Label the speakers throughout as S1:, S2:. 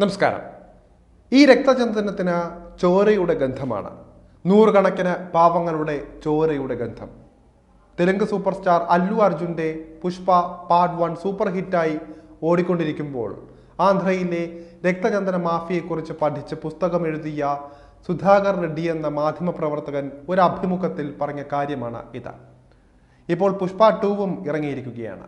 S1: നമസ്കാരം. ഈ രക്തചന്ദനത്തിന് ചോരയുടെ ഗന്ധമാണ്. നൂറുകണക്കിന് പാവങ്ങളുടെ ചോരയുടെ ഗന്ധം. തെലുങ്ക് സൂപ്പർ സ്റ്റാർ അല്ലു അർജുന്റെ പുഷ്പ പാർട്ട് വൺ സൂപ്പർ ഹിറ്റായി ഓടിക്കൊണ്ടിരിക്കുമ്പോൾ ആന്ധ്രയിലെ രക്തചന്ദന മാഫിയെക്കുറിച്ച് പഠിച്ച് പുസ്തകം എഴുതിയ സുധാകർ റെഡ്ഡി എന്ന മാധ്യമപ്രവർത്തകൻ ഒരു അഭിമുഖത്തിൽ പറഞ്ഞ കാര്യമാണ് ഇത്. ഇപ്പോൾ പുഷ്പ ടൂവും ഇറങ്ങിയിരിക്കുകയാണ്.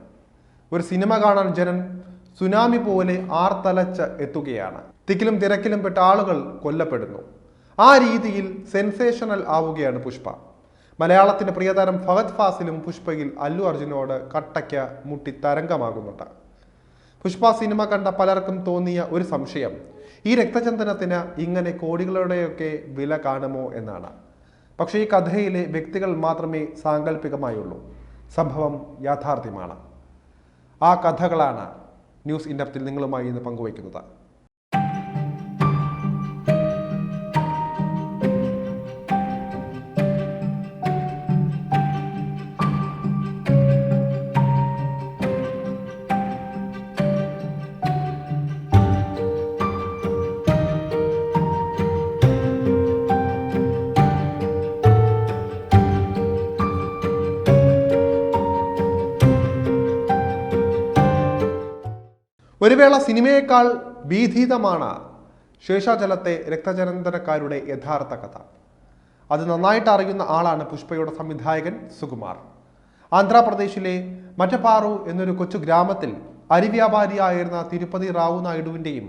S1: ഒരു സിനിമ കാണാൻ ജനൻ സുനാമി പോലെ ആർത്തലച്ച് എത്തുകയാണ്. തിക്കിലും തിരക്കിലും പെട്ട ആളുകൾ കൊല്ലപ്പെടുന്നു. ആ രീതിയിൽ സെൻസേഷണൽ ആവുകയാണ് പുഷ്പ. മലയാളത്തിന്റെ പ്രിയതാരം ഫഹദ് ഫാസിലും പുഷ്പയിൽ അല്ലു അർജുനോട് കട്ടയ്ക്ക് മുട്ടി തരംഗമാകുന്നുണ്ട്. പുഷ്പ സിനിമ കണ്ട പലർക്കും തോന്നിയ ഒരു സംശയം ഈ രക്തചന്ദനത്തിന് ഇങ്ങനെ കോടികളുടെയൊക്കെ വില കാണുമോ എന്നാണ്. പക്ഷേ ഈ കഥയിലെ വ്യക്തികൾ മാത്രമേ സാങ്കല്പികമായുള്ളൂ സംഭവം യാഥാർത്ഥ്യമാണ്. ആ കഥകളാണ് ന്യൂസ് ഇൻഡപ്തിൽ നിങ്ങളുമായി ഇന്ന് പങ്കുവയ്ക്കുന്നത്. ഒരു വേള സിനിമയേക്കാൾ ഭീതിതമാണ് ശേഷാചലത്തെ രക്തചരന്തരക്കാരുടെ യഥാർത്ഥ കഥ. അത് നന്നായിട്ട് അറിയുന്ന ആളാണ് പുഷ്പയുടെ സംവിധായകൻ സുകുമാർ. ആന്ധ്രാപ്രദേശിലെ മറ്റപ്പാറു എന്നൊരു കൊച്ചു ഗ്രാമത്തിൽ അരിവ്യാപാരിയായിരുന്ന തിരുപ്പതി റാവു നായിഡുവിന്റെയും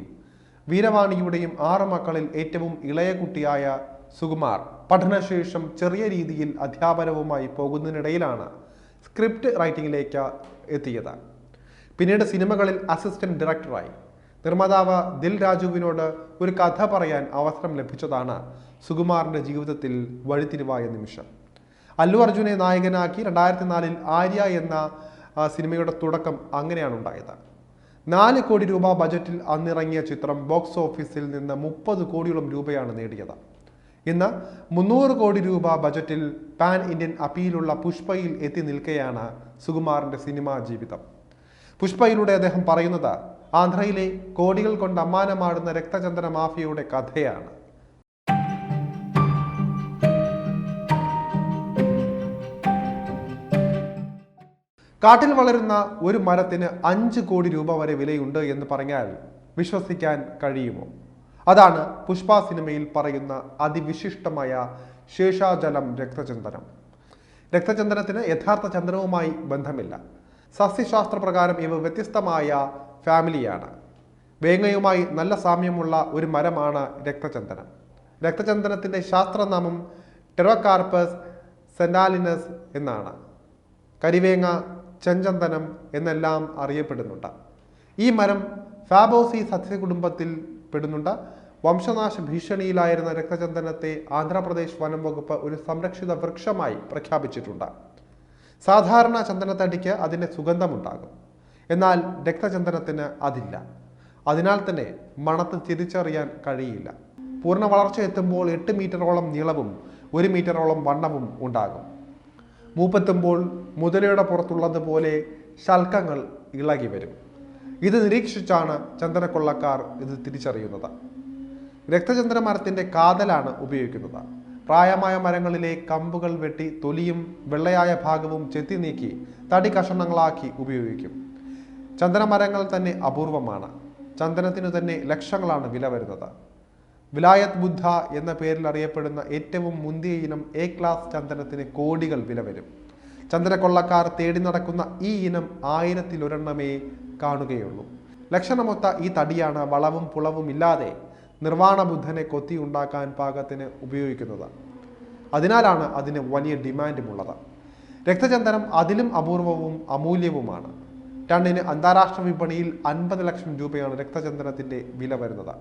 S1: വീരവാണിയുടെയും ആറ് മക്കളിൽ ഏറ്റവും ഇളയ കുട്ടിയായ സുകുമാർ പഠനശേഷം ചെറിയ രീതിയിൽ അധ്യാപനവുമായി പോകുന്നതിനിടയിലാണ് സ്ക്രിപ്റ്റ് റൈറ്റിംഗിലേക്ക് എത്തിയത്. പിന്നീട് സിനിമകളിൽ അസിസ്റ്റന്റ് ഡയറക്ടറായി. നിർമ്മാതാവ് ദിൽ രാജുവിനോട് ഒരു കഥ പറയാൻ അവസരം ലഭിച്ചതാണ് സുകുമാറിന്റെ ജീവിതത്തിൽ വഴിത്തിരിവായ നിമിഷം. അല്ലു അർജുനെ നായകനാക്കി രണ്ടായിരത്തി നാലിൽ ആര്യ എന്ന സിനിമയുടെ തുടക്കം അങ്ങനെയാണ് ഉണ്ടായത്. നാല് കോടി രൂപ ബജറ്റിൽ അന്നിറങ്ങിയ ചിത്രം ബോക്സ് ഓഫീസിൽ നിന്ന് മുപ്പത് കോടിയോളം രൂപയാണ് നേടിയത്. ഇന്ന് മുന്നൂറ് കോടി രൂപ ബജറ്റിൽ പാൻ ഇന്ത്യൻ അപ്പീലുള്ള പുഷ്പയിൽ എത്തി നിൽക്കുകയാണ് സുകുമാറിന്റെ സിനിമാ ജീവിതം. പുഷ്പയിലൂടെ അദ്ദേഹം പറയുന്നത് ആന്ധ്രയിലെ കോടികൾ കൊണ്ട് അമ്മാനമാടുന്ന രക്തചന്ദന മാഫിയയുടെ കഥയാണ്. കാട്ടിൽ വളരുന്ന ഒരു മരത്തിന് അഞ്ച് കോടി രൂപ വരെ വിലയുണ്ട് എന്ന് പറഞ്ഞാൽ വിശ്വസിക്കാൻ കഴിയുമോ? അതാണ് പുഷ്പ സിനിമയിൽ പറയുന്ന അതിവിശിഷ്ടമായ ശേഷാജലം രക്തചന്ദനം. രക്തചന്ദനത്തിന് യഥാർത്ഥ ചന്ദനവുമായി ബന്ധമില്ല. സസ്യശാസ്ത്ര പ്രകാരം ഇവ വ്യത്യസ്തമായ ഫാമിലിയാണ്. വേങ്ങയുമായി നല്ല സാമ്യമുള്ള ഒരു മരമാണ് രക്തചന്ദനം. രക്തചന്ദനത്തിന്റെ ശാസ്ത്രനാമം ടെറോകാർപ്പസ് സെൻഡാലിനസ് എന്നാണ്. കരിവേങ്ങ ചെഞ്ചന്ദനം എന്നെല്ലാം അറിയപ്പെടുന്നുണ്ട്. ഈ മരം ഫാബോസി സസ്യകുടുംബത്തിൽ പെടുന്നുണ്ട്. വംശനാശ ഭീഷണിയിലായിരുന്ന രക്തചന്ദനത്തെ ആന്ധ്രാപ്രദേശ് വനം വകുപ്പ് ഒരു സംരക്ഷിത വൃക്ഷമായി പ്രഖ്യാപിച്ചിട്ടുണ്ട്. സാധാരണ ചന്ദനത്തടിക്ക് അതിന്റെ സുഗന്ധമുണ്ടാകും. എന്നാൽ രക്തചന്ദനത്തിന് അതില്ല. അതിനാൽ തന്നെ മണത്ത് തിരിച്ചറിയാൻ കഴിയില്ല. പൂർണ വളർച്ച എത്തുമ്പോൾ എട്ട് മീറ്ററോളം നീളവും ഒരു മീറ്ററോളം വണ്ണവും ഉണ്ടാകും. മൂപ്പെത്തുമ്പോൾ മുതലയുടെ പുറത്തുള്ളതുപോലെ ശൽക്കങ്ങൾ ഇളകി വരും. ഇത് നിരീക്ഷിച്ചാണ് ചന്ദനക്കൊള്ളക്കാർ ഇത് തിരിച്ചറിയുന്നത്. രക്തചന്ദന മരത്തിന്റെ കാതലാണ് ഉപയോഗിക്കുന്നത്. പ്രായമായ മരങ്ങളിലെ കമ്പുകൾ വെട്ടി തൊലിയും വെള്ളയായ ഭാഗവും ചെത്തി നീക്കി തടി കഷണങ്ങളാക്കി ഉപയോഗിക്കും. ചന്ദനമരങ്ങൾ തന്നെ അപൂർവമാണ്. ചന്ദനത്തിനു തന്നെ ലക്ഷങ്ങളാണ് വില വരുന്നത്. വിലായത് ബുദ്ധ എന്ന പേരിൽ അറിയപ്പെടുന്ന ഏറ്റവും മുന്തിയ ഇനം എ ക്ലാസ് ചന്ദനത്തിന് കോടികൾ വില വരും. ചന്ദനക്കൊള്ളക്കാർ തേടി നടക്കുന്ന ഈ ഇനം ആയിരത്തിലൊരെണ്ണമേ കാണുകയുള്ളൂ. ലക്ഷണമൊത്ത ഈ തടിയാണ് വളവും പുളവും ഇല്ലാതെ നിർവാണ ബുദ്ധനെ കൊത്തി ഉണ്ടാക്കാൻ പാകത്തിന് ഉപയോഗിക്കുന്നത്. അതിനാലാണ് അതിന് വലിയ ഡിമാൻഡുമുള്ളത്. രക്തചന്ദനം അതിലും അപൂർവവും അമൂല്യവുമാണ്. ടണ്ണിന് അന്താരാഷ്ട്ര വിപണിയിൽ അൻപത് ലക്ഷം രൂപയാണ് രക്തചന്ദനത്തിന്റെ വില വരുന്നത്.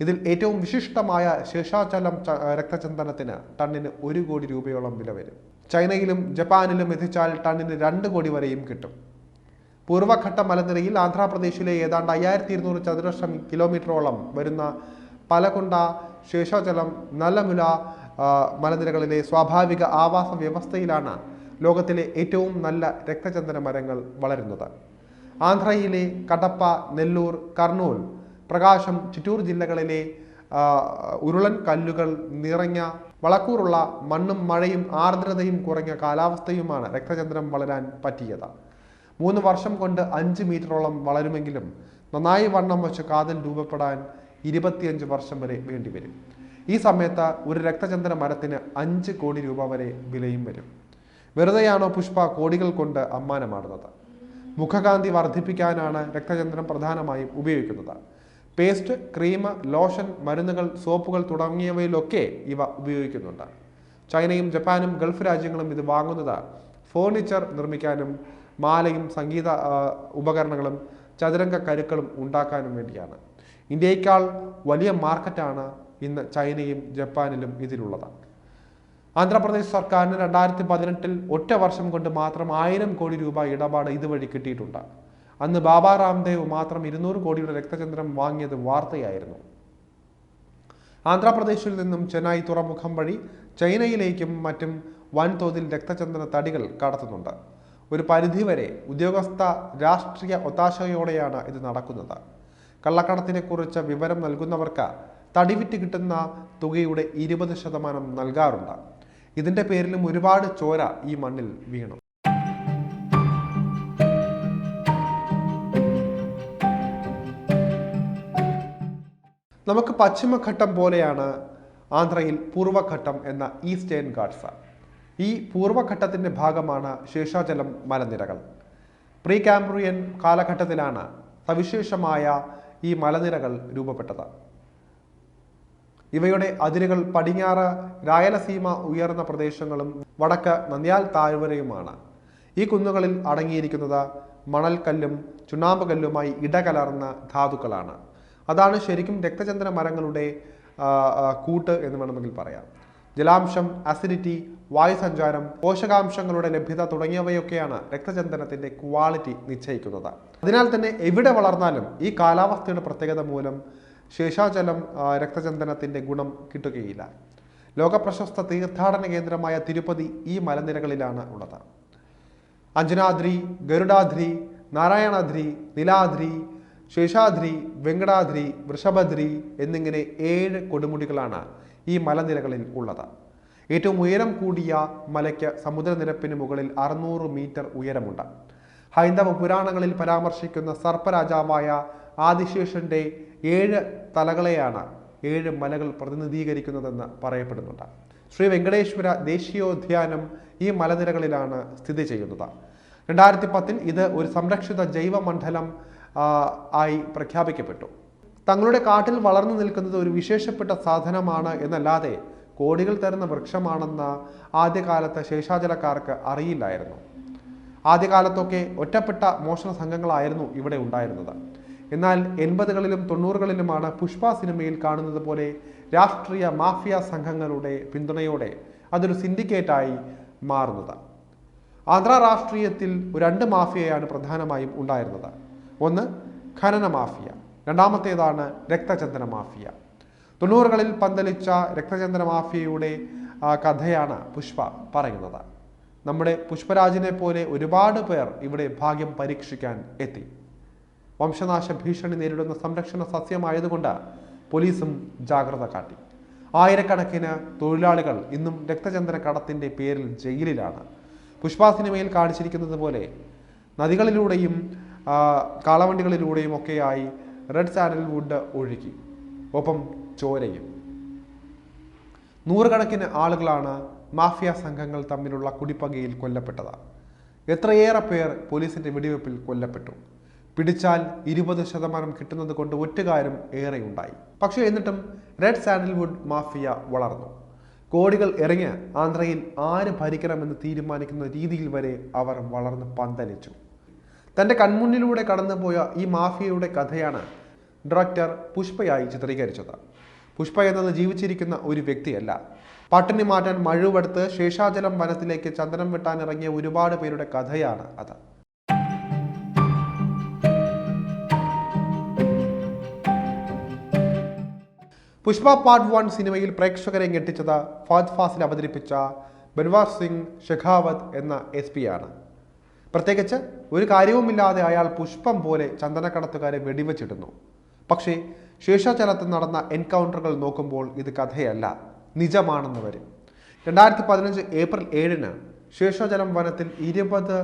S1: ഇതിൽ ഏറ്റവും വിശിഷ്ടമായ ശേഷാചലം രക്തചന്ദനത്തിന് ടണ്ണിന് ഒരു കോടി രൂപയോളം വില വരും. ചൈനയിലും ജപ്പാനിലും എത്തിച്ചാൽ ടണ്ണിന് രണ്ട് കോടി വരെയും കിട്ടും. പൂർവഘട്ട മലനിരയിൽ ആന്ധ്രാപ്രദേശിലെ ഏതാണ്ട് അയ്യായിരത്തി ഇരുന്നൂറ് ചതുരശ്ര കിലോമീറ്ററോളം വരുന്ന പലകൊണ്ട ശേഷാചലം നല്ലമുല മലനിരകളിലെ സ്വാഭാവിക ആവാസ വ്യവസ്ഥയിലാണ് ലോകത്തിലെ ഏറ്റവും നല്ല രക്തചന്ദന മരങ്ങൾ വളരുന്നത്. ആന്ധ്രയിലെ കടപ്പ നെല്ലൂർ കർണൂൽ പ്രകാശം ചിറ്റൂർ ജില്ലകളിലെ ഉരുളൻ കല്ലുകൾ നിറഞ്ഞ വളക്കൂറുള്ള മണ്ണും മഴയും ആർദ്രതയും കുറഞ്ഞ കാലാവസ്ഥയുമാണ് രക്തചന്ദ്രം വളരാൻ പറ്റിയത്. മൂന്ന് വർഷം കൊണ്ട് അഞ്ച് മീറ്ററോളം വളരുമെങ്കിലും നന്നായി വണ്ണം വച്ച് കാതൽ രൂപപ്പെടാൻ ഇരുപത്തിയഞ്ച് വർഷം വരെ വേണ്ടിവരും ഈ സമയത്ത് ഒരു രക്തചന്ദന മരത്തിന് അഞ്ച് കോടി രൂപ വരെ വിലയും വരും. വെറുതെയാണോ പുഷ്പ കോടികൾ കൊണ്ട് അമ്മാനമാടുന്നത്? മുഖകാന്തി വർദ്ധിപ്പിക്കാനാണ് രക്തചന്ദ്രം പ്രധാനമായും ഉപയോഗിക്കുന്നത്. പേസ്റ്റ് ക്രീം ലോഷൻ മരുന്നുകൾ സോപ്പുകൾ തുടങ്ങിയവയിലൊക്കെ ഇവ ഉപയോഗിക്കുന്നുണ്ട്. ചൈനയും ജപ്പാനും ഗൾഫ് രാജ്യങ്ങളും ഇത് വാങ്ങുന്നത് ഫേർണിച്ചർ നിർമ്മിക്കാനും മാലയും സംഗീത ഉപകരണങ്ങളും ചതുരംഗ കരുക്കളും ഉണ്ടാക്കാനും വേണ്ടിയാണ്. ഇന്ത്യയേക്കാൾ വലിയ മാർക്കറ്റാണ് ഇന്ന് ചൈനയും ജപ്പാനിലും ഇതിലുള്ളത്. ആന്ധ്രാപ്രദേശ് സർക്കാരിന് രണ്ടായിരത്തി പതിനെട്ടിൽ ഒറ്റ വർഷം കൊണ്ട് മാത്രം ആയിരം കോടി രൂപ ഇടപാട് ഇതുവഴി കിട്ടിയിട്ടുണ്ട്. അന്ന് ബാബാ രാംദേവ് മാത്രം ഇരുന്നൂറ് കോടിയുടെ രക്തചന്ദ്രം വാങ്ങിയത് വാർത്തയായിരുന്നു. ആന്ധ്രാപ്രദേശിൽ നിന്നും ചെന്നൈ തുറമുഖം വഴി ചൈനയിലേക്കും മറ്റും വൻതോതിൽ രക്തചന്ദ്ര തടികൾ കടത്തുന്നുണ്ട്. ഒരു പരിധിവരെ ഉദ്യോഗസ്ഥ രാഷ്ട്രീയ ഒത്താശയോടെയാണ് ഇത് നടക്കുന്നത്. കള്ളക്കടത്തിനെ കുറിച്ച് വിവരം നൽകുന്നവർക്ക് തടിവിറ്റ് കിട്ടുന്ന തുകയുടെ ഇരുപത് ശതമാനം നൽകാറുണ്ട്. ഇതിന്റെ പേരിലും ഒരുപാട് ചോര ഈ മണ്ണിൽ വീണു. നമുക്ക് പശ്ചിമഘട്ടം പോലെയാണ് ആന്ധ്രയിൽ പൂർവഘട്ടം എന്ന ഈസ്റ്റേൺ ഗാഡ്സ് ഈ പൂർവഘട്ടത്തിന്റെ ഭാഗമാണ് ശേഷാചലം മലനിരകൾ. പ്രീ കാംബ്രിയൻ കാലഘട്ടത്തിലാണ് സവിശേഷമായ ഈ മലനിരകൾ രൂപപ്പെട്ടത് ഇവയുടെ അതിരുകൾ പടിഞ്ഞാറ് രായലസീമ ഉയർന്ന പ്രദേശങ്ങളും വടക്ക് നന്ദ്യാൽ താഴ്വരയുമാണ്. ഈ കുന്നുകളിൽ അടങ്ങിയിരിക്കുന്നത് മണൽക്കല്ലും ചുണ്ണാമ്പുകല്ലുമായി ഇടകലർന്ന ധാതുക്കളാണ്. അതാണ് ശരിക്കും രക്തചന്ദ്ര മരങ്ങളുടെ കൂട്ട് എന്ന് വേണമെങ്കിൽ പറയാം. ജലാംശം അസിഡിറ്റി വായുസഞ്ചാരം പോഷകാംശങ്ങളുടെ ലഭ്യത തുടങ്ങിയവയൊക്കെയാണ് രക്തചന്ദനത്തിന്റെ ക്വാളിറ്റി നിശ്ചയിക്കുന്നത്. അതിനാൽ തന്നെ എവിടെ വളർന്നാലും ഈ കാലാവസ്ഥയുടെ പ്രത്യേകത മൂലം ശേഷാചലം രക്തചന്ദനത്തിന്റെ ഗുണം കിട്ടുകയില്ല. ലോകപ്രശസ്ത തീർത്ഥാടന കേന്ദ്രമായ തിരുപ്പതി ഈ മലനിരകളിലാണ് ഉള്ളത്. അഞ്ജനാദ്രി ഗരുഡാദ്രി നാരായണാദ്രി നിലാദ്രി ശേഷാദ്രി വെങ്കടാദ്രി വൃഷഭദ്രി എന്നിങ്ങനെ ഏഴ് കൊടുമുടികളാണ് ഈ മലനിരകളിൽ ഉള്ളത്. ഏറ്റവും ഉയരം കൂടിയ മലയ്ക്ക് സമുദ്രനിരപ്പിന് മുകളിൽ അറുന്നൂറ് മീറ്റർ ഉയരമുണ്ട്. ഹൈന്ദവ പുരാണങ്ങളിൽ പരാമർശിക്കുന്ന സർപ്പരാജാവായ ആദിശേഷന്റെ ഏഴ് തലകളെയാണ് ഏഴ് മലകൾ പ്രതിനിധീകരിക്കുന്നതെന്ന് പറയപ്പെടുന്നുണ്ട്. ശ്രീ വെങ്കടേശ്വര ദേശീയോദ്യാനം ഈ മലനിരകളിലാണ് സ്ഥിതി ചെയ്യുന്നത്. രണ്ടായിരത്തി പത്തിൽ ഇത് ഒരു സംരക്ഷിത ജൈവമണ്ഡലം ആയി പ്രഖ്യാപിക്കപ്പെട്ടു. തങ്ങളുടെ കാട്ടിൽ വളർന്നു നിൽക്കുന്നത് ഒരു വിശേഷപ്പെട്ട സാധനമാണ് എന്നല്ലാതെ കോടികൾ തരുന്ന വൃക്ഷമാണെന്ന് ആദ്യകാലത്ത് ശേഷാചലക്കാർക്ക് അറിയില്ലായിരുന്നു. ആദ്യകാലത്തൊക്കെ ഒറ്റപ്പെട്ട മോഷണ സംഘങ്ങളായിരുന്നു ഇവിടെ ഉണ്ടായിരുന്നത്. എന്നാൽ എൺപതുകളിലും തൊണ്ണൂറുകളിലുമാണ് പുഷ്പ സിനിമയിൽ കാണുന്നത് പോലെ രാഷ്ട്രീയ മാഫിയ സംഘങ്ങളുടെ പിന്തുണയോടെ അതൊരു സിൻഡിക്കേറ്റായി മാറുന്നത്. ആന്ധ്ര രാഷ്ട്രീയത്തിൽ രണ്ട് മാഫിയയാണ് പ്രധാനമായും ഉണ്ടായിരുന്നത്. ഒന്ന് ഖനന മാഫിയ. രണ്ടാമത്തേതാണ് രക്തചന്ദന മാഫിയ. തൊണ്ണൂറുകളിൽ പന്തലിച്ച രക്തചന്ദന മാഫിയയുടെ കഥയാണ് പുഷ്പ പറയുന്നത്. നമ്മുടെ പുഷ്പരാജിനെ പോലെ ഒരുപാട് പേർ ഇവിടെ ഭാഗ്യം പരീക്ഷിക്കാൻ എത്തി. വംശനാശ ഭീഷണി നേരിടുന്ന സംരക്ഷണ സസ്യമായതുകൊണ്ട് പോലീസും ജാഗ്രത കാട്ടി. ആയിരക്കണക്കിന് തൊഴിലാളികൾ ഇന്നും രക്തചന്ദന കടത്തിന്റെ പേരിൽ ജയിലിലാണ്. പുഷ്പ സിനിമയിൽ കാണിച്ചിരിക്കുന്നത് പോലെ നദികളിലൂടെയും കാളവണ്ടികളിലൂടെയും ഒക്കെയായി റെഡ് സാൻഡൽവുഡ് ഒഴുകി. ഒപ്പം ചോരയും. നൂറുകണക്കിന് ആളുകളാണ് മാഫിയ സംഘങ്ങൾ തമ്മിലുള്ള കുടിപ്പകയിൽ കൊല്ലപ്പെട്ടത്. എത്രയേറെ പേർ പോലീസിന്റെ വെടിവെപ്പിൽ കൊല്ലപ്പെട്ടു. പിടിച്ചാൽ ഇരുപത് ശതമാനം കിട്ടുന്നത് കൊണ്ട് ഒറ്റുകാരും ഏറെയുണ്ടായി. പക്ഷേ എന്നിട്ടും റെഡ് സാൻഡൽവുഡ് മാഫിയ വളർന്നു. കോടികൾ ഇറങ്ങി ആന്ധ്രയിൽ ആര് ഭരിക്കണമെന്ന് തീരുമാനിക്കുന്ന രീതിയിൽ വരെ അവർ വളർന്ന് പന്തലിച്ചു. തന്റെ കൺമുന്നിലൂടെ കടന്നുപോയ ഈ മാഫിയയുടെ കഥയാണ് ഡയറക്ടർ പുഷ്പയായി ചിത്രീകരിച്ചത്. പുഷ്പ എന്നത് ജീവിച്ചിരിക്കുന്ന ഒരു വ്യക്തിയല്ല പട്ടിണി മാറ്റാൻ മഴുവെടുത്ത് ശേഷാചലം വനത്തിലേക്ക് ചന്ദനം വെട്ടാൻ ഇറങ്ങിയ ഒരുപാട് പേരുടെ കഥയാണ് അത്. പുഷ്പ പാർട്ട് വൺ സിനിമയിൽ പ്രേക്ഷകരെ ഞെട്ടിച്ചത് ഫാദ് ഫാസിൽ അവതരിപ്പിച്ച ബൻവാർ സിംഗ് ഷെഖാവത്ത് എന്ന എസ് പി ആണ് പ്രത്യേകിച്ച് ഒരു കാര്യവുമില്ലാതെ അയാൾ പുഷ്പം പോലെ ചന്ദനക്കടത്തുകാരെ വെടിവെച്ചിടുന്നു. പക്ഷേ ശേഷാചലത്ത് നടന്ന എൻകൗണ്ടറുകൾ നോക്കുമ്പോൾ ഇത് കഥയല്ല. നിജമാണെന്ന് വരും. രണ്ടായിരത്തി പതിനഞ്ച് ഏപ്രിൽ ഏഴിന് ശേഷാചലം വനത്തിൽ ഇരുപത്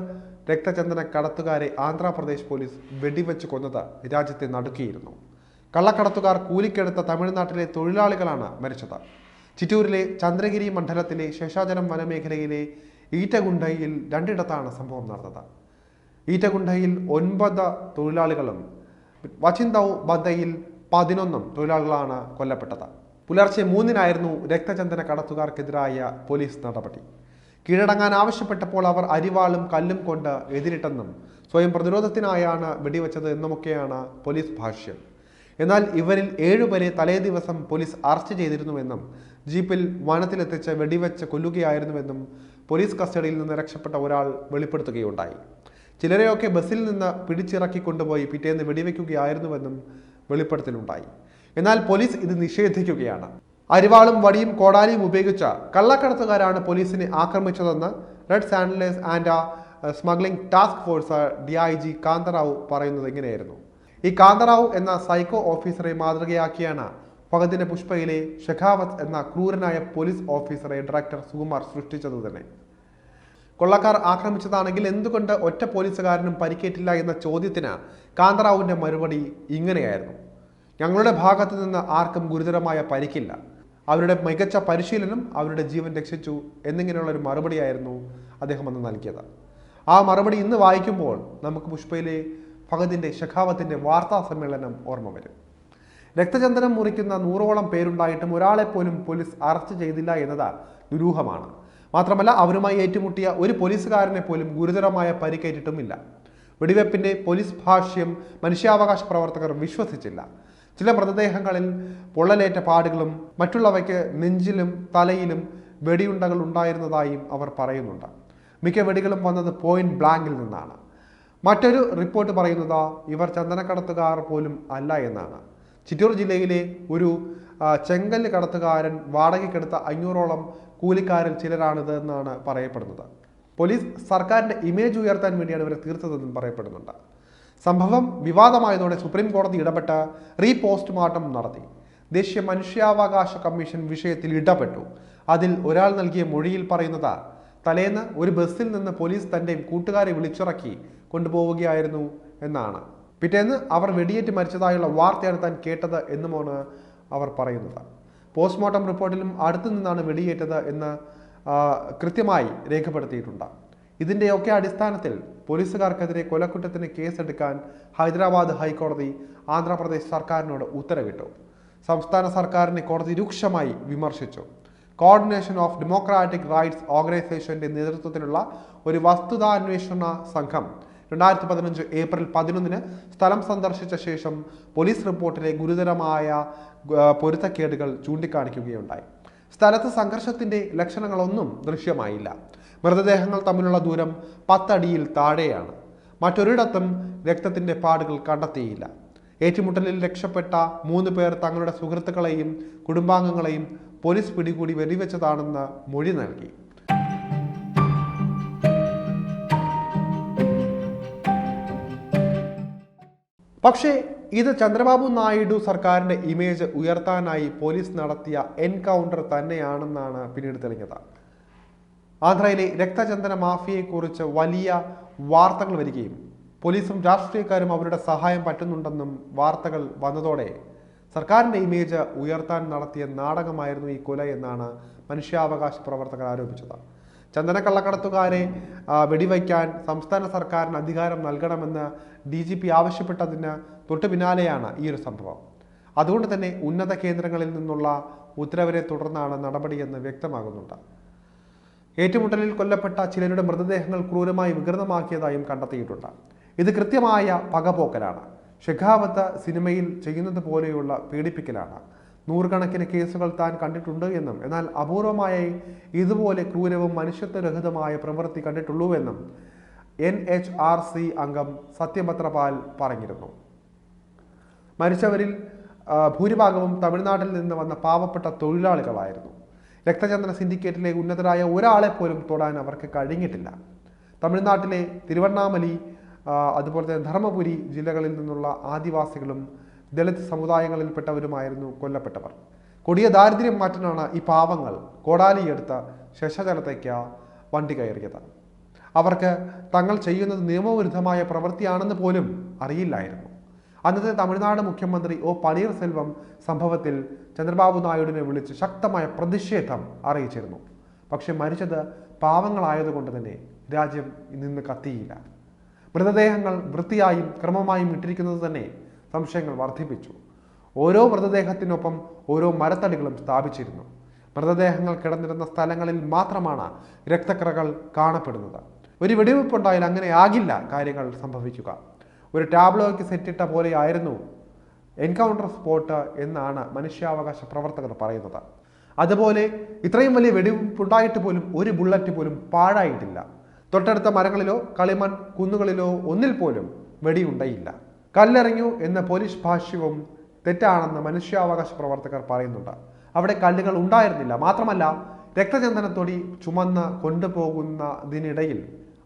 S1: രക്തചന്ദന കടത്തുകാരെ ആന്ധ്രാപ്രദേശ് പോലീസ് വെടിവെച്ച് കൊന്നത് രാജ്യത്തെ നടുക്കിയിരുന്നു. കള്ളക്കടത്തുകാർ കൂലിക്കെടുത്ത തമിഴ്നാട്ടിലെ തൊഴിലാളികളാണ് മരിച്ചത്. ചിറ്റൂരിലെ ചന്ദ്രഗിരി മണ്ഡലത്തിലെ ശേഷാചലം വനമേഖലയിലെ ഈറ്റഗുണ്ടയിൽ രണ്ടിടത്താണ് സംഭവം നടന്നത്. ഈറ്റഗുണ്ടയിൽ ഒൻപത് തൊഴിലാളികളും വച്ചിന്തൗ ബദ്ദയിൽ പതിനൊന്നും തൊഴിലാളികളാണ് കൊല്ലപ്പെട്ടത്. പുലർച്ചെ മൂന്നിനായിരുന്നു രക്തചന്ദന കടത്തുകാർക്കെതിരായ പോലീസ് നടപടി. കീഴടങ്ങാൻ ആവശ്യപ്പെട്ടപ്പോൾ അവർ അരിവാളും കല്ലും കൊണ്ട് എതിരിട്ടെന്നും സ്വയം പ്രതിരോധത്തിനായാണ് വെടിവെച്ചത് എന്നുമൊക്കെയാണ് പോലീസ് ഭാഷ്യം. എന്നാൽ ഇവരിൽ ഏഴുപേരെ തലേ ദിവസം പോലീസ് അറസ്റ്റ് ചെയ്തിരുന്നുവെന്നും ജീപ്പിൽ വനത്തിലെത്തിച്ച് വെടിവെച്ച് കൊല്ലുകയായിരുന്നുവെന്നും പോലീസ് കസ്റ്റഡിയിൽ നിന്ന് രക്ഷപ്പെട്ട ഒരാൾ വെളിപ്പെടുത്തുകയുണ്ടായി. ചിലരെയൊക്കെ ബസ്സിൽ നിന്ന് പിടിച്ചിറക്കി കൊണ്ടുപോയി പിറ്റേന്ന് വെടിവെക്കുകയായിരുന്നുവെന്നും വെളിപ്പെടുത്തലുണ്ടായി. എന്നാൽ പോലീസ് ഇത് നിഷേധിക്കുകയാണ്. അരിവാളും വടിയും കോടാലിയും ഉപയോഗിച്ച കള്ളക്കടത്തുകാരാണ് പോലീസിനെ ആക്രമിച്ചതെന്ന് red sanders and smuggling task force D I G Kantharao പറയുന്നത് ഇങ്ങനെയായിരുന്നു. ഈ കാന്തറാവു എന്ന സൈക്കോ ഓഫീസറെ മാതൃകയാക്കിയാണ് ഫഹദിന്റെ പുഷ്പയിലെ ഷെഖാവത്ത് എന്ന ക്രൂരനായ പോലീസ് ഓഫീസറെ ഡയറക്ടർ സുകുമാർ സൃഷ്ടിച്ചത് തന്നെ. കൊള്ളക്കാർ ആക്രമിച്ചതാണെങ്കിൽ എന്തുകൊണ്ട് ഒറ്റ പോലീസുകാരനും പരിക്കേറ്റില്ല എന്ന ചോദ്യത്തിന് കാന്തറാവുവിന്റെ മറുപടി ഇങ്ങനെയായിരുന്നു. ഞങ്ങളുടെ ഭാഗത്തു നിന്ന് ആർക്കും ഗുരുതരമായ പരിക്കില്ല. അവരുടെ മികച്ച പരിശീലനം അവരുടെ ജീവൻ രക്ഷിച്ചു എന്നിങ്ങനെയുള്ള ഒരു മറുപടിയായിരുന്നു അദ്ദേഹം അന്ന് നൽകിയത്. ആ മറുപടി ഇന്ന് വായിക്കുമ്പോൾ നമുക്ക് പുഷ്പയിലെ ഭഗതിന്റെ ശഖാവത്തിന്റെ വാർത്താ സമ്മേളനം ഓർമ്മ വരും. രക്തചന്ദനം മുറിക്കുന്ന നൂറോളം പേരുണ്ടായിട്ടും ഒരാളെപ്പോലും പോലീസ് അറസ്റ്റ് ചെയ്തില്ല എന്നത് ദുരൂഹമാണ്. മാത്രമല്ല അവരുമായി ഏറ്റുമുട്ടിയ ഒരു പോലീസുകാരനെ പോലും ഗുരുതരമായ പരിക്കേറ്റിട്ടുമില്ല. വെടിവെപ്പിന്റെ പോലീസ് ഭാഷ്യം മനുഷ്യാവകാശ പ്രവർത്തകർ വിശ്വസിച്ചില്ല. ചില മൃതദേഹങ്ങളിൽ പൊള്ളലേറ്റ പാടുകളും മറ്റുള്ളവയ്ക്ക് നെഞ്ചിലും തലയിലും വെടിയുണ്ടകൾ ഉണ്ടായിരുന്നതായും അവർ പറയുന്നുണ്ട്. മിക്ക വെടികളും വന്നത് പോയിന്റ് ബ്ലാങ്കിൽ നിന്നാണ്. മറ്റൊരു റിപ്പോർട്ട് പറയുന്നത് ഇവർ ചന്ദനക്കടത്തുകാർ പോലും അല്ല എന്നാണ്. ചിറ്റൂർ ജില്ലയിലെ ഒരു ചെങ്കൽ കടത്തുകാരൻ വാടകയ്ക്കെടുത്ത അഞ്ഞൂറോളം കൂലിക്കാരിൽ ചിലരാണിത് എന്നാണ് പറയപ്പെടുന്നത്. പോലീസ് സർക്കാരിന്റെ ഇമേജ് ഉയർത്താൻ വേണ്ടിയാണ് ഇവരെ തീർത്തതെന്നും പറയപ്പെടുന്നുണ്ട്. സംഭവം വിവാദമായതോടെ സുപ്രീം കോടതി ഇടപെട്ട് റീ പോസ്റ്റ്മോർട്ടം നടത്തി. ദേശീയ മനുഷ്യാവകാശ കമ്മീഷൻ വിഷയത്തിൽ ഇടപെട്ടു. അതിൽ ഒരാൾ നൽകിയ മൊഴിയിൽ പറയുന്നത് തലേന്ന് ഒരു ബസ്സിൽ നിന്ന് പോലീസ് തന്റെ കൂട്ടുകാരെ വിളിച്ചിറക്കി കൊണ്ടുപോവുകയായിരുന്നു എന്നാണ്. പിറ്റേന്ന് അവർ വെടിയേറ്റ് മരിച്ചതായുള്ള വാർത്തയാണ് താൻ കേട്ടത് എന്നുമാണ് അവർ പറയുന്നത്. പോസ്റ്റ്മോർട്ടം റിപ്പോർട്ടിലും അടുത്തു നിന്നാണ് വെടിയേറ്റത് എന്ന് കൃത്യമായി രേഖപ്പെടുത്തിയിട്ടുണ്ട്. ഇതിന്റെയൊക്കെ അടിസ്ഥാനത്തിൽ പോലീസുകാർക്കെതിരെ കൊലക്കുറ്റത്തിന് കേസെടുക്കാൻ ഹൈദരാബാദ് ഹൈക്കോടതി ആന്ധ്രാപ്രദേശ് സർക്കാരിനോട് ഉത്തരവിട്ടു. സംസ്ഥാന സർക്കാരിനെ കോടതി രൂക്ഷമായി വിമർശിച്ചു. കോർഡിനേഷൻ ഓഫ് ഡെമോക്രാറ്റിക് റൈറ്റ്സ് ഓർഗനൈസേഷന്റെ നേതൃത്വത്തിലുള്ള ഒരു വസ്തുതാന്വേഷണ സംഘം രണ്ടായിരത്തി പതിനഞ്ച് ഏപ്രിൽ പതിനൊന്നിന് സ്ഥലം സന്ദർശിച്ച ശേഷം പോലീസ് റിപ്പോർട്ടിലെ ഗുരുതരമായ പൊരുത്തക്കേടുകൾ ചൂണ്ടിക്കാണിക്കുകയുണ്ടായി. സ്ഥലത്ത് സംഘർഷത്തിന്റെ ലക്ഷണങ്ങളൊന്നും ദൃശ്യമായില്ല. മൃതദേഹങ്ങൾ തമ്മിലുള്ള ദൂരം പത്തടിയിൽ താഴെയാണ്. മറ്റൊരിടത്തും രക്തത്തിന്റെ പാടുകൾ കണ്ടെത്തിയില്ല. ഏറ്റുമുട്ടലിൽ രക്ഷപ്പെട്ട മൂന്ന് പേർ തങ്ങളുടെ സുഹൃത്തുക്കളെയും കുടുംബാംഗങ്ങളെയും പോലീസ് പിടികൂടി വെടിവെച്ചതാണെന്ന് മൊഴി നൽകി. പക്ഷേ ഇത് ചന്ദ്രബാബു നായിഡു സർക്കാരിന്റെ ഇമേജ് ഉയർത്താനായി പോലീസ് നടത്തിയ എൻകൗണ്ടർ തന്നെയാണെന്നാണ് പിന്നീട് തെളിഞ്ഞത്. ആന്ധ്രയിലെ രക്തചന്ദന മാഫിയയെക്കുറിച്ച് വലിയ വാർത്തകൾ വരികയും പോലീസും രാഷ്ട്രീയക്കാരും അവരുടെ സഹായം പറ്റുന്നുണ്ടെന്നും വാർത്തകൾ വന്നതോടെ സർക്കാരിന്റെ ഇമേജ് ഉയർത്താൻ നടത്തിയ നാടകമായിരുന്നു ഈ കൊല എന്നാണ് മനുഷ്യാവകാശ പ്രവർത്തകർ ആരോപിച്ചത്. ചന്ദന കള്ളക്കടത്തുകാരെ വെടിവയ്ക്കാൻ സംസ്ഥാന സർക്കാരിന് അധികാരം നൽകണമെന്ന് ഡി ജി പി ആവശ്യപ്പെട്ടതിന് തൊട്ടു പിന്നാലെയാണ് ഈ ഒരു സംഭവം. അതുകൊണ്ട് തന്നെ ഉന്നത കേന്ദ്രങ്ങളിൽ നിന്നുള്ള ഉത്തരവിനെ തുടർന്നാണ് നടപടിയെന്ന് വ്യക്തമാകുന്നുണ്ട്. ഏറ്റുമുട്ടലിൽ കൊല്ലപ്പെട്ട ചിലരുടെ മൃതദേഹങ്ങൾ ക്രൂരമായി വികൃതമാക്കിയതായും കണ്ടെത്തിയിട്ടുണ്ട്. ഇത് കൃത്യമായ പകപോക്കലാണ്. ഷെഖാവത്ത് സിനിമയിൽ ചെയ്യുന്നത് പോലെയുള്ള പീഡിപ്പിക്കലാണ്. നൂറുകണക്കിന് കേസുകൾ താൻ കണ്ടിട്ടുണ്ട് എന്നും എന്നാൽ അപൂർവമായി ഇതുപോലെ ക്രൂരവും മനുഷ്യത്വരഹിതമായ പ്രവൃത്തി കണ്ടിട്ടുള്ളൂ എന്നും എൻ എച്ച് ആർ സി അംഗം സത്യഭദ്രപാൽ പറഞ്ഞിരുന്നു. മരിച്ചവരിൽ ഭൂരിഭാഗവും തമിഴ്നാട്ടിൽ നിന്ന് വന്ന പാവപ്പെട്ട തൊഴിലാളികളായിരുന്നു. രക്തചന്ദന സിൻഡിക്കേറ്റിലെ ഉന്നതരായ ഒരാളെ പോലും തൊടാൻ അവർക്ക് കഴിഞ്ഞിട്ടില്ല. തമിഴ്നാട്ടിലെ തിരുവണ്ണാമലി അതുപോലെ തന്നെ ധർമ്മപുരി ജില്ലകളിൽ നിന്നുള്ള ആദിവാസികളും ദളിത് സമുദായങ്ങളിൽപ്പെട്ടവരുമായിരുന്നു കൊല്ലപ്പെട്ടവർ. കൊടിയ ദാരിദ്ര്യം മാറ്റാനാണ് ഈ പാവങ്ങൾ കോടാലിയെടുത്ത ശശജലത്തേക്ക് വണ്ടി കയറിയത്. അവർക്ക് തങ്ങൾ ചെയ്യുന്നത് നിയമവിരുദ്ധമായ പ്രവൃത്തിയാണെന്ന് പോലും അറിയില്ലായിരുന്നു. അന്നത്തെ തമിഴ്നാട് മുഖ്യമന്ത്രി ഒ പനീർസെൽവം സംഭവത്തിൽ ചന്ദ്രബാബു നായിഡുവിനെ വിളിച്ച് ശക്തമായ പ്രതിഷേധം അറിയിച്ചിരുന്നു. പക്ഷെ മരിച്ചത് പാവങ്ങളായതുകൊണ്ട് തന്നെ രാജ്യം നിന്ന് കത്തിയില്ല. മൃതദേഹങ്ങൾ വൃത്തിയായും ക്രമമായും ഇട്ടിരിക്കുന്നത് തന്നെ സംശയങ്ങൾ വർദ്ധിപ്പിച്ചു. ഓരോ മൃതദേഹത്തിനൊപ്പം ഓരോ മരത്തടികളും സ്ഥാപിച്ചിരുന്നു. മൃതദേഹങ്ങൾ കിടന്നിരുന്ന സ്ഥലങ്ങളിൽ മാത്രമാണ് രക്തക്കറകൾ കാണപ്പെടുന്നത്. ഒരു വെടിവെപ്പുണ്ടായാൽ അങ്ങനെ ആകില്ല കാര്യങ്ങൾ സംഭവിക്കുക. ഒരു ടാബ്ലോയ്ക്ക് സെറ്റിട്ട പോലെയായിരുന്നു എൻകൗണ്ടർ സ്പോട്ട് എന്നാണ് മനുഷ്യാവകാശ പ്രവർത്തകർ പറയുന്നത്. അതുപോലെ ഇത്രയും വലിയ വെടിവെപ്പുണ്ടായിട്ട് പോലും ഒരു ബുള്ളറ്റ് പോലും പാഴായിട്ടില്ല. തൊട്ടടുത്ത മരങ്ങളിലോ കളിമൺ കുന്നുകളിലോ ഒന്നിൽ പോലും വെടിയുണ്ടായില്ല. കല്ലെറിഞ്ഞു എന്ന പോലീസ് ഭാഷ്യവും തെറ്റാണെന്ന് മനുഷ്യാവകാശ പ്രവർത്തകർ പറയുന്നുണ്ട്. അവിടെ കല്ലുകൾ ഉണ്ടായിരുന്നില്ല. മാത്രമല്ല രക്തചന്ദനത്തൊടി ചുമന്ന് കൊണ്ടുപോകുന്നതിനിടയിൽ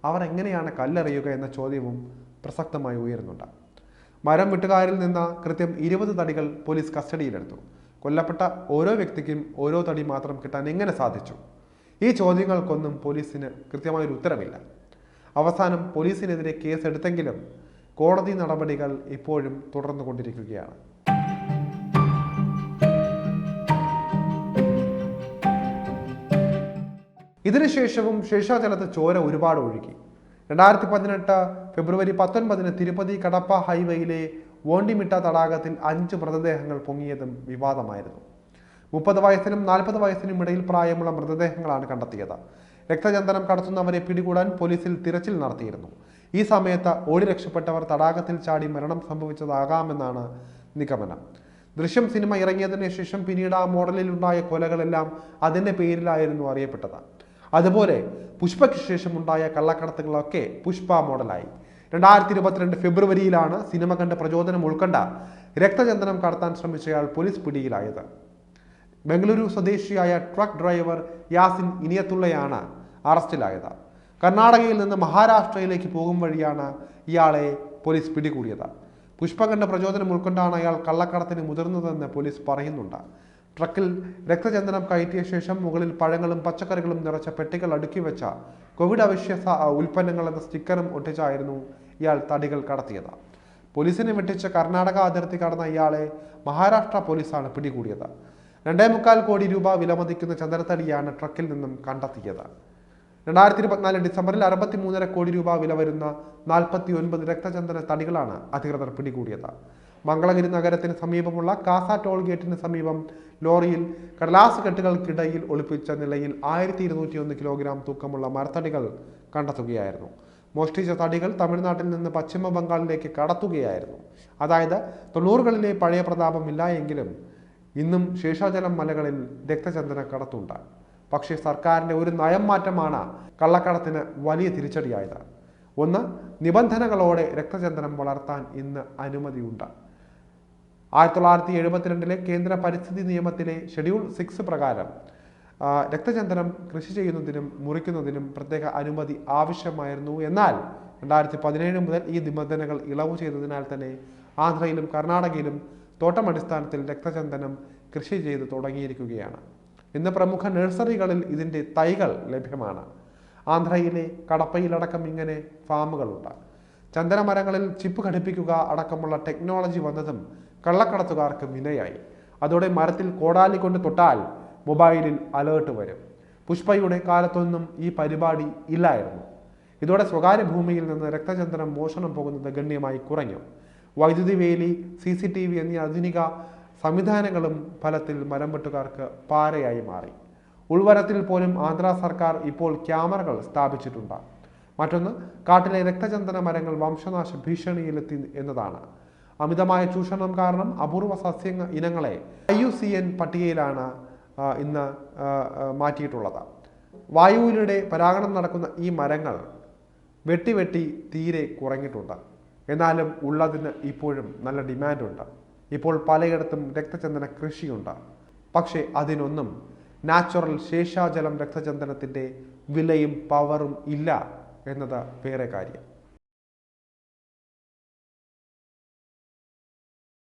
S1: അവർ എങ്ങനെയാണ് കല്ലെറിയുക എന്ന ചോദ്യവും പ്രസക്തമായി ഉയരുന്നുണ്ട്. മരം വെട്ടുകാരിൽ നിന്ന് കൃത്യം ഇരുപത് തടികൾ പോലീസ് കസ്റ്റഡിയിലെടുത്തു. കൊല്ലപ്പെട്ട ഓരോ വ്യക്തിക്കും ഓരോ തടി മാത്രം കിട്ടാൻ എങ്ങനെ സാധിച്ചു? ഈ ചോദ്യങ്ങൾക്കൊന്നും പോലീസിന് കൃത്യമായൊരു ഉത്തരവില്ല അവസാനം പോലീസിനെതിരെ കേസെടുത്തെങ്കിലും കോടതി നടപടികൾ ഇപ്പോഴും തുടർന്നു കൊണ്ടിരിക്കുകയാണ് ഇതിനുശേഷവും ശേഷാചലത്ത് ചോര ഒരുപാട് ഒഴുകി. രണ്ടായിരത്തി പതിനെട്ട് ഫെബ്രുവരി പത്തൊൻപതിന് തിരുപ്പതി കടപ്പ ഹൈവേയിലെ വോണ്ടിമിട്ട തടാകത്തിൽ അഞ്ച് മൃതദേഹങ്ങൾ പൊങ്ങിയതും വിവാദമായിരുന്നു. മുപ്പത് വയസ്സിനും നാൽപ്പത് വയസ്സിനും ഇടയിൽ പ്രായമുള്ള മൃതദേഹങ്ങളാണ് കണ്ടെത്തിയത്. രക്തചന്ദനം കടത്തുന്നവരെ പിടികൂടാൻ പോലീസിൽ തിരച്ചിൽ നടത്തിയിരുന്നു. ഈ സമയത്ത് ഓടി രക്ഷപ്പെട്ടവർ തടാകത്തിൽ ചാടി മരണം സംഭവിച്ചതാകാമെന്നാണ് നിഗമനം. ദൃശ്യം സിനിമ ഇറങ്ങിയതിനു ശേഷം പിന്നീട് ആ മോഡലിൽ ഉണ്ടായ കൊലകളെല്ലാം അതിന്റെ പേരിലായിരുന്നു അറിയപ്പെട്ടത്. അതുപോലെ പുഷ്പയ്ക്ക് ശേഷം ഉണ്ടായ കള്ളക്കടത്തുകളൊക്കെ പുഷ്പ മോഡലായി. രണ്ടായിരത്തി ഇരുപത്തിരണ്ട് ഫെബ്രുവരിയിലാണ് സിനിമ കണ്ട പ്രചോദനം ഉൾക്കൊണ്ട രക്തചന്ദനം കടത്താൻ ശ്രമിച്ചയാൾ പോലീസ് പിടിയിലായത്. ബംഗളൂരു സ്വദേശിയായ ട്രക്ക് ഡ്രൈവർ യാസിൻ ഇനിയത്തുള്ളയാണ് അറസ്റ്റിലായത്. കർണാടകയിൽ നിന്ന് മഹാരാഷ്ട്രയിലേക്ക് പോകും വഴിയാണ് ഇയാളെ പോലീസ് പിടികൂടിയത്. പുഷ്പ കണ്ട പ്രചോദനം ഉൾക്കൊണ്ടാണ് അയാൾ കള്ളക്കടത്തിന് മുതിർന്നതെന്ന് പോലീസ് പറയുന്നുണ്ട്. ട്രക്കിൽ രക്തചന്ദനം കയറ്റിയ ശേഷം മുകളിൽ പഴങ്ങളും പച്ചക്കറികളും നിറച്ച പെട്ടികൾ അടുക്കി വെച്ച കോവിഡ് അവശ്യ ഉൽപ്പന്നങ്ങൾ എന്ന സ്റ്റിക്കറും ഒട്ടിച്ചായിരുന്നു ഇയാൾ തടികൾ കടത്തിയത്. പോലീസിനെ വെട്ടിച്ച് കർണാടക അതിർത്തി കടന്ന ഇയാളെ മഹാരാഷ്ട്ര പോലീസാണ് പിടികൂടിയത്. രണ്ടേ മുക്കാൽ കോടി രൂപ വിലമതിക്കുന്ന ചന്ദ്രത്തടിയാണ് ട്രക്കിൽ നിന്നും കണ്ടെത്തിയത്. രണ്ടായിരത്തി ഇരുപത്തിനാല് ഡിസംബറിൽ അറുപത്തി മൂന്നര കോടി രൂപ വില വരുന്ന നാൽപ്പത്തി ഒൻപത് രക്തചന്ദന തടികളാണ് അധികൃതർ പിടികൂടിയത്. മംഗളഗിരി നഗരത്തിന് സമീപമുള്ള കാസ ടോൾ ഗേറ്റിന് സമീപം ലോറിയിൽ കടലാസ് കെട്ടുകൾക്കിടയിൽ ഒളിപ്പിച്ച നിലയിൽ ആയിരത്തി ഇരുന്നൂറ്റി ഒന്ന് കിലോഗ്രാം തൂക്കമുള്ള മരത്തടികൾ കണ്ടെത്തുകയായിരുന്നു. മോഷ്ടിച്ച തടികൾ തമിഴ്നാട്ടിൽ നിന്ന് പശ്ചിമ ബംഗാളിലേക്ക് കടത്തുകയായിരുന്നു. അതായത് തൊണ്ണൂറുകളിലെ പഴയ പ്രതാപമില്ല എങ്കിലും ഇന്നും ശേഷാചലം മലകളിൽ രക്തചന്ദന കടത്തുണ്ട്. പക്ഷേ സർക്കാരിന്റെ ഒരു നയം മാറ്റമാണ് കള്ളക്കടത്തിന് വലിയ തിരിച്ചടിയായത്. ഒന്ന് നിബന്ധനകളോടെ രക്തചന്ദനം വളർത്താൻ ഇന്ന് അനുമതിയുണ്ട്. ആയിരത്തി തൊള്ളായിരത്തി എഴുപത്തിരണ്ടിലെ കേന്ദ്ര പരിസ്ഥിതി നിയമത്തിലെ ഷെഡ്യൂൾ സിക്സ് പ്രകാരം രക്തചന്ദനം കൃഷി ചെയ്യുന്നതിനും മുറിക്കുന്നതിനും പ്രത്യേക അനുമതി ആവശ്യമായിരുന്നു. എന്നാൽ രണ്ടായിരത്തി പതിനേഴ് മുതൽ ഈ നിബന്ധനകൾ ഇളവ് ചെയ്തതിനാൽ തന്നെ ആന്ധ്രയിലും കർണാടകയിലും തോട്ടം അടിസ്ഥാനത്തിൽ രക്തചന്ദനം കൃഷി ചെയ്ത് തുടങ്ങിയിരിക്കുകയാണ്. ഇന്ന് പ്രമുഖ നഴ്സറികളിൽ ഇതിന്റെ തൈകൾ ലഭ്യമാണ്. ആന്ധ്രയിലെ കടപ്പയിലടക്കം ഇങ്ങനെ ഫാമുകളുണ്ട്. ചന്ദനമരങ്ങളിൽ ചിപ്പ് ഘടിപ്പിക്കുക അടക്കമുള്ള ടെക്നോളജി വന്നതും കള്ളക്കടത്തുകാർക്ക് വിനയായി അതോടെ മരത്തിൽ കോടാലി കൊണ്ട് തൊട്ടാൽ മൊബൈലിൽ അലേർട്ട് വരും. പുഷ്പയുടെ കാലത്തൊന്നും ഈ പരിപാടി ഇല്ലായിരുന്നു. ഇതോടെ സ്വകാര്യ ഭൂമിയിൽ നിന്ന് രക്തചന്ദ്രം മോഷണം പോകുന്നത് ഗണ്യമായി കുറഞ്ഞു. വൈദ്യുതി വേലി സി സി ടി വി എന്നീ ആധുനിക സംവിധാനങ്ങളും ഫലത്തിൽ മലമ്പെട്ടുകാർക്ക് പാരയായി മാറി. ഉൾവരത്തിൽ പോലും ആന്ധ്ര സർക്കാർ ഇപ്പോൾ ക്യാമറകൾ സ്ഥാപിച്ചിട്ടുണ്ട്. മറ്റൊന്ന് കാട്ടിലെ രക്തചന്ദന മരങ്ങൾ വംശനാശ ഭീഷണിയിലെത്തി എന്നതാണ്. അമിതമായ ചൂഷണം കാരണം അപൂർവ സസ്യ ഇനങ്ങളെ ഐ യു സി എൻ പട്ടികയിലാണ് ഇന്ന് മാറ്റിയിട്ടുള്ളത്. വായുവിലൂടെ പരാഗണം നടക്കുന്ന ഈ മരങ്ങൾ വെട്ടി വെട്ടി തീരെ കുറഞ്ഞിട്ടുണ്ട്. എന്നാലും ഉള്ളതിന് ഇപ്പോഴും നല്ല ഡിമാൻഡുണ്ട്. ഇപ്പോൾ പലയിടത്തും രക്തചന്ദന കൃഷിയുണ്ട്. പക്ഷേ അതിനൊന്നും നാച്ചുറൽ ശേഷാജലം രക്തചന്ദനത്തിന്റെ വിലയും പവറും ഇല്ല എന്നത് വേറെ കാര്യം.